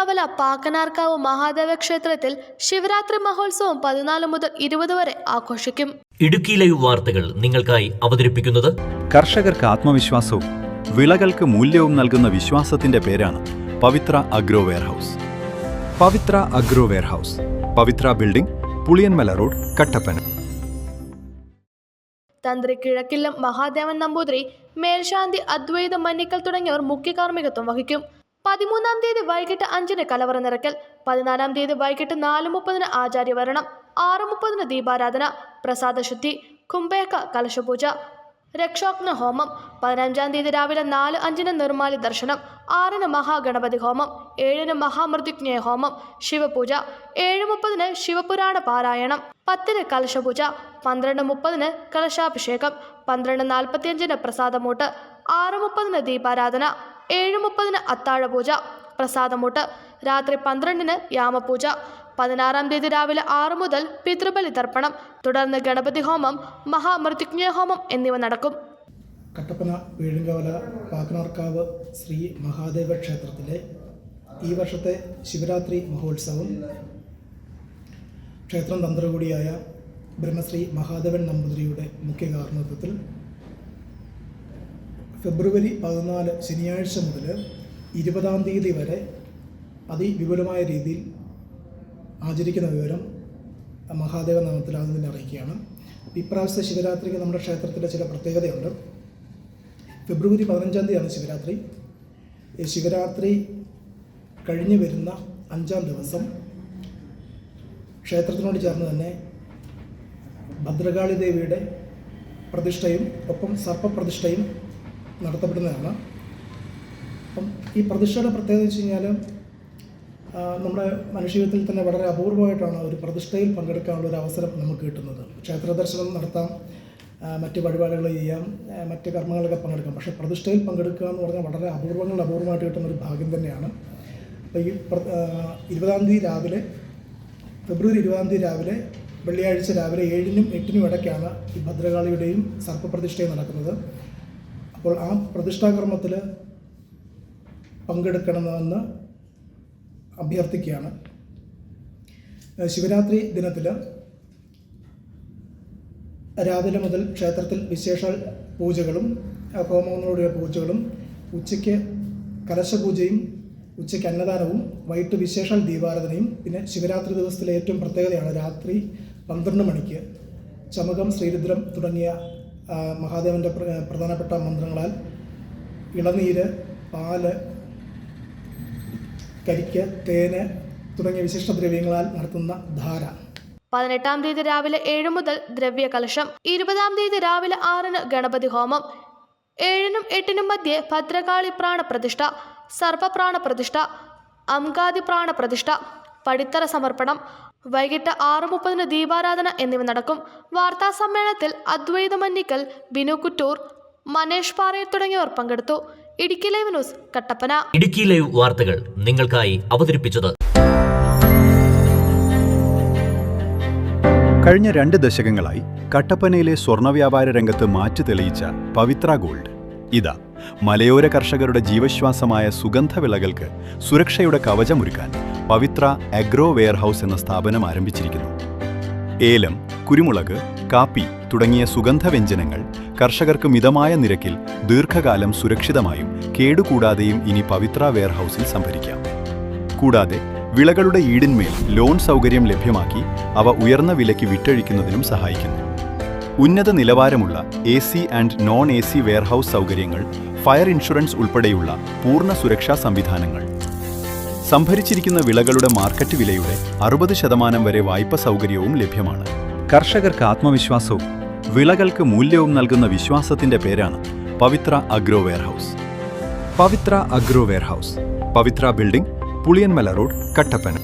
വിളകൽക്കവല പാക്കനാർക്കാവ് മഹാദേവ ക്ഷേത്രത്തിൽ ശിവരാത്രി മഹോത്സവം പതിനാല് മുതൽ ഇരുപത് വരെ ആഘോഷിക്കും. ഇടുക്കി ലൈവ് വാർത്തകൾ നിങ്ങൾക്കായി അവതരിപ്പിക്കുന്നത് കർഷകർക്ക് ആത്മവിശ്വാസവും വിളകൾക്ക് മൂല്യവും നൽകുന്ന വിശ്വാസത്തിന്റെ പേരാണ് Pavithra agro warehouse. Pavithra agro warehouse. Pavithra building Puliyanmala road Kattappana. തന്ത്രി കിഴക്കില്ലം മഹാദേവൻ നമ്പൂതിരി മേൽശാന്തി അദ്വൈത മന്നിക്കൽ തുടങ്ങിയവർ മുഖ്യ കാർമ്മികത്വം വഹിക്കും. പതിമൂന്നാം തീയതി വൈകിട്ട് അഞ്ചിന് കലവറ നിറയ്ക്കൽ പതിനാലാം തീയതി വൈകിട്ട് നാല് മുപ്പതിന് ആചാര്യവരണം ആറ് മുപ്പതിന് ദീപാരാധന പ്രസാദശുദ്ധി കുംഭേക്ക കലശപൂജ രക്ഷോഗ്ന ഹോമം പതിനഞ്ചാം തീയതി രാവിലെ നാല് അഞ്ചിന് നിർമാലി ദർശനം ആറിന് മഹാഗണപതി ഹോമം ഏഴിന് മഹാമൃത്യുജ്ഞയ ഹോമം ശിവപൂജ ഏഴ് മുപ്പതിന് ശിവപുരാണ പാരായണം പത്തിന് കലശപൂജ പന്ത്രണ്ട് മുപ്പതിന് കലശാഭിഷേകം പന്ത്രണ്ട് നാൽപ്പത്തിയഞ്ചിന് പ്രസാദമൂട്ട് ആറ് മുപ്പതിന് ദീപാരാധന ഏഴ് മുപ്പതിന് അത്താഴപൂജ പ്രസാദമൂട്ട് രാത്രി പന്ത്രണ്ടിന് യാമപൂജ പതിനാറാം തീയതി രാവിലെ ആറ് മുതൽ പിതൃബലി തർപ്പണം തുടർന്ന് ഗണപതി ഹോമം മഹാമൃത്യുജ്ഞയ ഹോമം എന്നിവ നടക്കും. കട്ടപ്പന വീഴുങ്കവല പാക്കനാർക്കാവ് ശ്രീ മഹാദേവ ക്ഷേത്രത്തിലെ ഈ വർഷത്തെ ശിവരാത്രി മഹോത്സവം ക്ഷേത്രം തന്ത്രകൂടിയായ ബ്രഹ്മശ്രീ മഹാദേവൻ നമ്പൂതിരിയുടെ മുഖ്യ കാർമ്മികത്വത്തിൽ ഫെബ്രുവരി പതിനാല് ശനിയാഴ്ച മുതൽ ഇരുപതാം തീയതി വരെ അതിവിപുലമായ രീതിയിൽ ആചരിക്കുന്ന വിവരം മഹാദേവ നാമത്തിൽ ആദ്യം തന്നെ അറിയിക്കുകയാണ്. ഇപ്രാവശ്യത്തെ ശിവരാത്രിക്ക് നമ്മുടെ ക്ഷേത്രത്തിന്റെ ചില പ്രത്യേകതയുണ്ട്. ഫെബ്രുവരി പതിനഞ്ചാം തീയതിയാണ് ശിവരാത്രി. ശിവരാത്രി കഴിഞ്ഞു വരുന്ന അഞ്ചാം ദിവസം ക്ഷേത്രത്തിനോട് ചേർന്ന് തന്നെ ഭദ്രകാളി ദേവിയുടെ പ്രതിഷ്ഠയും ഒപ്പം സർപ്പപ്രതിഷ്ഠയും നടത്തപ്പെടുന്നതാണ്. അപ്പം ഈ പ്രതിഷ്ഠയുടെ പ്രത്യേകത വെച്ച് കഴിഞ്ഞാൽ നമ്മുടെ മനുഷ്യജീവിതത്തിൽ തന്നെ വളരെ അപൂർവമായിട്ടാണ് ഒരു പ്രതിഷ്ഠയിൽ പങ്കെടുക്കാനുള്ള ഒരു അവസരം നമുക്ക് കിട്ടുന്നത്. ക്ഷേത്ര ദർശനം നടത്താം മറ്റ് വഴിപാടുകൾ ചെയ്യാം മറ്റ് കർമ്മങ്ങളൊക്കെ പങ്കെടുക്കാം. പക്ഷേ പ്രതിഷ്ഠയിൽ പങ്കെടുക്കുക എന്ന് പറഞ്ഞാൽ വളരെ അപൂർവങ്ങൾ അപൂർവമായിട്ട് കിട്ടുന്ന ഒരു ഭാഗ്യം തന്നെയാണ്. അപ്പോൾ ഈ ഇരുപതാം തീയതി രാവിലെ ഫെബ്രുവരി ഇരുപതാം തീയതി രാവിലെ വെള്ളിയാഴ്ച രാവിലെ ഏഴിനും എട്ടിനും ഇടയ്ക്കാണ് ഈ ഭദ്രകാളിയുടെയും സർപ്പപ്രതിഷ്ഠയും നടക്കുന്നത്. അപ്പോൾ ആ പ്രതിഷ്ഠാകർമ്മത്തിൽ പങ്കെടുക്കണമെന്ന് അഭ്യർത്ഥിക്കുകയാണ്. ശിവരാത്രി ദിനത്തിൽ രാവിലെ മുതൽ ക്ഷേത്രത്തിൽ വിശേഷ പൂജകളും ഹോമങ്ങളോടുള്ള പൂജകളും ഉച്ചയ്ക്ക് കലശപൂജയും ഉച്ചയ്ക്ക് അന്നദാനവും വൈകിട്ട് വിശേഷാൽ ദീപാരാധനയും പിന്നെ ശിവരാത്രി ദിവസത്തിലെ ഏറ്റവും പ്രത്യേകതയാണ് രാത്രി പന്ത്രണ്ട് മണിക്ക് ചമകം ശ്രീരുദ്രം തുടങ്ങിയ മഹാദേവന്റെ പ്രധാനപ്പെട്ട മന്ത്രങ്ങളാൽ ഇളനീര് പാൽ കരിക്ക് തേന് തുടങ്ങിയ വിശിഷ്ട ദ്രവ്യങ്ങളാൽ നടത്തുന്ന ധാര. പതിനെട്ടാം തീയതി രാവിലെ ഏഴ് മുതൽ ദ്രവ്യ കലശം ഇരുപതാം തീയതി രാവിലെ ആറിന് ഗണപതി ഹോമം ഏഴിനും എട്ടിനും മധ്യേ ഭദ്രകാളി പ്രാണപ്രതിഷ്ഠ സർവപ്രാണപ്രതിഷ്ഠ അംഗാദി പ്രാണപ്രതിഷ്ഠ പടിത്തറ സമർപ്പണം വൈകിട്ട് ആറു മുപ്പതിന് ദീപാരാധന എന്നിവ നടക്കും. വാർത്താ സമ്മേളനത്തിൽ അദ്വൈത മന്നിക്കൽ ബിനു കുറ്റൂർ മനേഷ് പാറയിൽ തുടങ്ങിയവർ പങ്കെടുത്തു. Idukki live news Kattappana. Idukki live വാർത്തകൾ നിങ്ങൾക്കായി അവതരിപ്പിച്ചത്. കഴിഞ്ഞ രണ്ട് ദശകങ്ങളായി കട്ടപ്പനയിലെ സ്വർണ വ്യാപാര രംഗത്ത് മാറ്റു തെളിയിച്ച പവിത്ര ഗോൾഡ്. ഇതാ മലയോര കർഷകരുടെ ജീവശ്വാസമായ സുഗന്ധവിളകൾക്ക് സുരക്ഷയുടെ കവചമൊരുക്കാൻ പവിത്ര അഗ്രോ വെയർഹൌസ് എന്ന സ്ഥാപനം ആരംഭിച്ചിരിക്കുന്നു. ഏലം കുരുമുളക് കാപ്പി തുടങ്ങിയ സുഗന്ധവ്യഞ്ജനങ്ങൾ കർഷകർക്ക് മിതമായ നിരക്കിൽ ദീർഘകാലം സുരക്ഷിതമായും കേടുകൂടാതെയും ഇനി പവിത്ര വെയർഹൌസിൽ സംഭരിക്കാം. കൂടാതെ വിളകളുടെ ഈടിന്മേൽ ലോൺ സൗകര്യം ലഭ്യമാക്കി അവ ഉയർന്ന വിലയ്ക്ക് വിറ്റഴിക്കുന്നതിനും സഹായിക്കുന്നു. ഉന്നത നിലവാരമുള്ള A C and non A C warehouse സൗകര്യങ്ങൾ ഫയർ ഇൻഷുറൻസ് ഉൾപ്പെടെയുള്ള പൂർണ സുരക്ഷാ സംവിധാനങ്ങൾ. സംഭരിച്ചിരിക്കുന്ന വിളകളുടെ മാർക്കറ്റ് വിലയുടെ അറുപത് ശതമാനം വരെ വായ്പ സൗകര്യവും ലഭ്യമാണ്. കർഷകർക്ക് ആത്മവിശ്വാസവും വിളകൾക്ക് മൂല്യവും നൽകുന്ന വിശ്വാസത്തിന്റെ പേരാണ് Pavithra agro warehouse. Pavithra agro warehouse. Pavithra building Puliyanmala road Kattappana.